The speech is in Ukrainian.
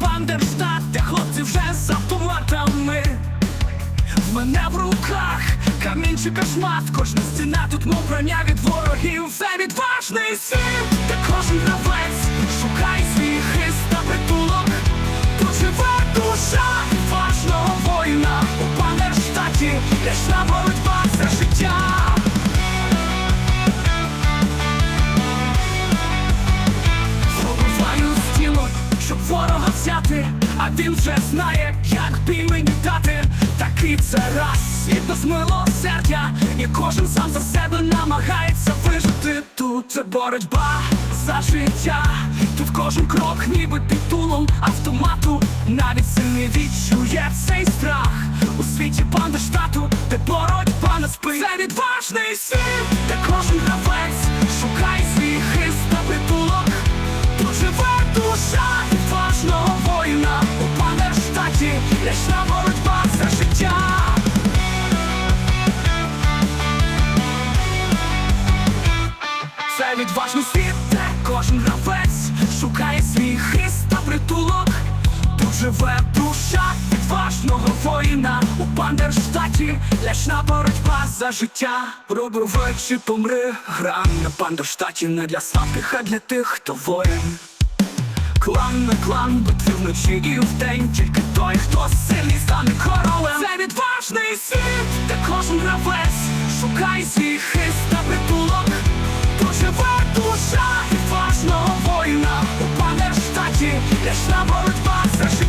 Бандерштат, де хлопці вже з автоматами. В мене в руках камінчик шмат Кожна стіна тут мов броня від ворогів. Це відважний світ, де кожен гравець Шукає свій хист та притулок. Тут душа відважного воїна. У Бандерштаті річна боротьба взяти, а він вже знає, як бій мені дати. Такий це раз, світ без милосердя, і кожен сам за себе намагається вижити. Тут це боротьба за життя. Тут кожен крок, ніби під автомату. Навіть сильний відчує цей страх у світі банда штату, де боротьба не спить. Це відважний світ, де кожен гравець шукає Це світ, де кожен гравець Шукає свій хист та притулок. Тут живе душа відважного воїна У Бандерштаті. Річна боротьба за життя. Пробивай чи помри. Гра на Бандерштаті не для слабких, а для тих, хто воїн. Клан на клан, битви вночі і вдень. Тільки той, хто сильний, стане королем. Це відважний світ, де кожен гравець Шукає свій хист У Бандерштаті річна боротьба життя